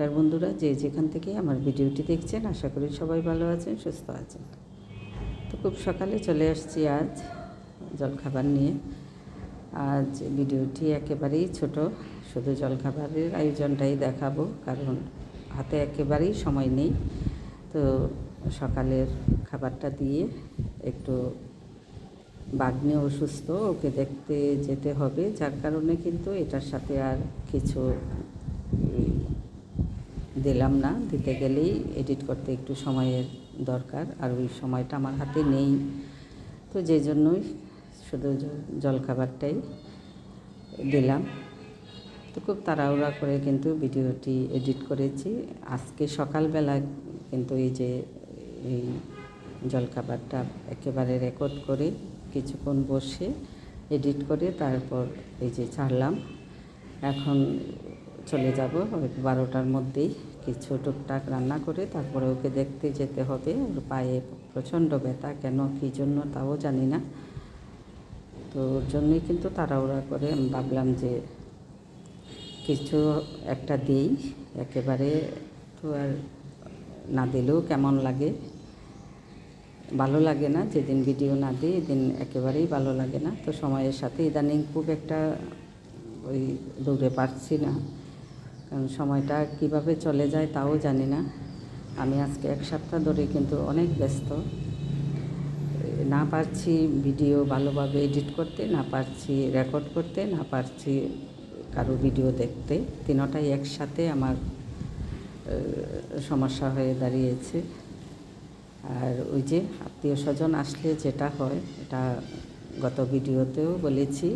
তার বন্ধুরা, যে যেখান থেকে আমার ভিডিওটি দেখছেন, আশা করি সবাই ভালো আছেন, সুস্থ আছেন। তো খুব সকালে চলে আসছি আজ জলখাবার নিয়ে। আজ ভিডিওটি একেবারেই ছোট, শুধু জলখাবারের আয়োজনটাই দেখাবো, কারণ হাতে একেবারেই সময় নেই। তো সকালের খাবারটা দিয়ে একটু বাগ্নে অসুস্থ, ওকে দেখতে যেতে হবে, যার কারণে কিন্তু এটার সাথে আর কিছু দিলাম না, দিতে গেলেই এডিট করতে একটু সময়ের দরকার আর ওই সময়টা আমার হাতে নেই। তো যে জন্যই শুধু জলখাবারটাই দিলাম। তো খুব তাড়াহুড়া করে কিন্তু ভিডিওটি এডিট করেছি। আজকে সকালবেলা কিন্তু এই যে, এই জলখাবারটা একেবারে রেকর্ড করে কিছুক্ষণ বসে এডিট করে তারপর এই যে ছাড়লাম। এখন চলে যাব, ওই বারোটার মধ্যেই কিছু টুকটাক রান্না করে তারপরে ওকে দেখতে যেতে হবে, ওর পায়ে প্রচণ্ড ব্যথা, কেন, কী জন্য তাও জানি না। তো ওর জন্যই কিন্তু তাড়াহুড়া করে আমি ভাবলাম যে কিছু একটা দিই, একেবারে তো আর না দিলেও কেমন লাগে? ভালো লাগে না, যেদিন ভিডিও না দিই, এদিন একেবারেই ভালো লাগে না। তো সময়ের সাথে ইদানিং খুব একটা ওই দৌড়ে পারছি না। কারণ সময়টা কীভাবে চলে যায় তাও জানি না। আমি আজকে এক সপ্তাহ ধরে কিন্তু অনেক ব্যস্ত। না পারছি ভিডিও ভালোভাবে এডিট করতে, না পারছি রেকর্ড করতে, না পারছি কারও ভিডিও দেখতে। তিনোটাই একসাথে আমার সমস্যা হয়ে দাঁড়িয়েছে। আর ওই যে আত্মীয় স্বজন আসলে যেটা হয়, এটা গত ভিডিওতেও বলেছি।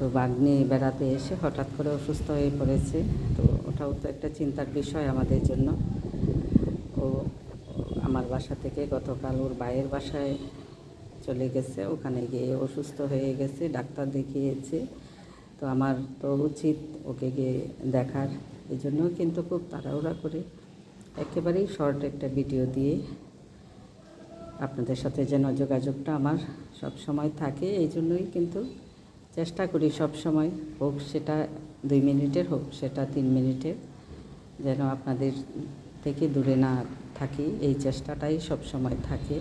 তো বাগ্নি বেড়াতে এসে হঠাৎ করে অসুস্থ হয়ে পড়েছে। তো ওটাও তো একটা চিন্তার বিষয় আমাদের জন্য। ও আমার বাসা থেকে গতকাল ওর ভাইয়ের বাসায় চলে গেছে। ওখানে গিয়ে অসুস্থ হয়ে গেছে, ডাক্তার দেখিয়েছে। তো আমার তো উচিত ওকে গিয়ে দেখার। এই জন্য কিন্তু খুব তাড়াহুড়া করে একেবারেই শর্ট একটা ভিডিও দিয়ে আপনাদের সাথে যেন যোগাযোগটা আমার সব সময় থাকে। এই জন্যই কিন্তু চেষ্টা করি সব সময় হোক সেটা দুই মিনিটের হোক, সেটা তিন মিনিটের, যেন আপনাদের থেকে দূরে না থাকি। এই চেষ্টাটাই সব সময় থাকে।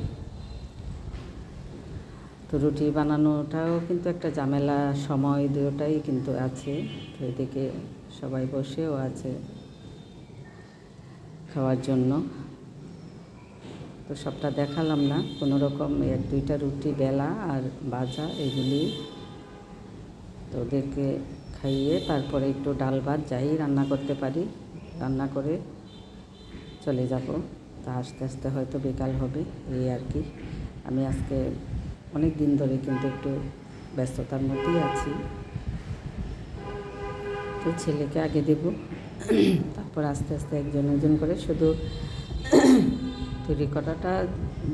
তো রুটি বানানোটাও কিন্তু একটা ঝামেলা, সময় দুটোটাই কিন্তু আছে। তো এদিকে সবাই বসেও আছে খাওয়ার জন্য। তো সবটা দেখালাম না। কোনো রকম এক দুইটা রুটি, বেলা আর ভাজা, এগুলি তো ওদেরকে খাইয়ে তারপরে একটু ডাল ভাত যাই রান্না করতে পারি, রান্না করে চলে যাব। তা আস্তে আস্তে হয়তো বিকাল হবে, এই আর কি। আমি আজকে অনেক দিন ধরে কিন্তু একটু ব্যস্ততার মধ্যেই আছি। তো ছেলেকে আগে দেব, তারপর আস্তে আস্তে একজন একজন করে শুধু তৈরি করাটা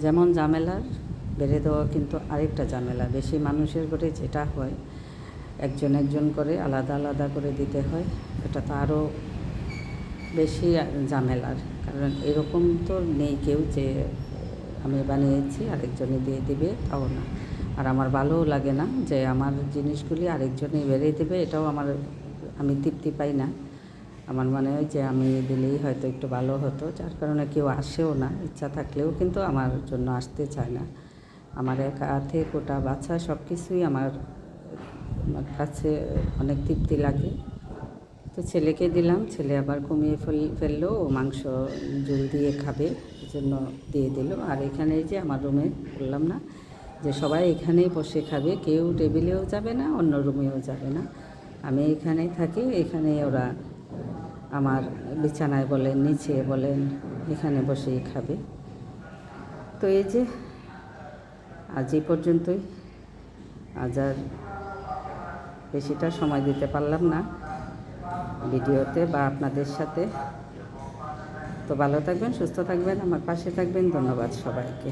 যেমন ঝামেলার, বেড়ে দেওয়া কিন্তু আরেকটা ঝামেলা। বেশি মানুষের ঘরে যেটা হয় একজন একজন করে আলাদা আলাদা করে দিতে হয়। এটা তো আরও বেশি ঝামেলার। কারণ এরকম তো নেই কেউ যে আমি বানিয়েছি, আরেকজনে দিয়ে দিবে, তাও না। আর আমার ভালোও লাগে না যে আমার জিনিসগুলি আরেকজনে বেড়ে দেবে, এটাও আমার, আমি তৃপ্তি পাই না। আমার মনে হয় যে আমি দিলেই হয়তো একটু ভালো হতো, যার কারণে কেউ আসেও না। ইচ্ছা থাকলেও কিন্তু আমার জন্য আসতে চায় না। আমার এক হাতে কোটা বাচ্চা সব কিছুই আমার আমার কাছে অনেক তৃপ্তি লাগে। তো ছেলেকে দিলাম, ছেলে আবার কমিয়ে ফেল, ফেলল, ও মাংস জল দিয়ে খাবে জন্য দিয়ে দিল। আর এখানে যে আমার রুমে বললাম না যে সবাই এখানেই বসে খাবে, কেউ টেবিলেও যাবে না, অন্য রুমেও যাবে না। আমি এখানেই থাকি, এখানে ওরা আমার বিছানায় বলেন, নিচে বলেন, এখানে বসেই খাবে। তো এই যে আজ এই পর্যন্তই। আজ আর বেশিটা সময় দিতে পারলাম না ভিডিওতে বা আপনাদের সাথে। তো ভালো থাকবেন, সুস্থ থাকবেন, আমার পাশে থাকবেন, ধন্যবাদ সবাইকে।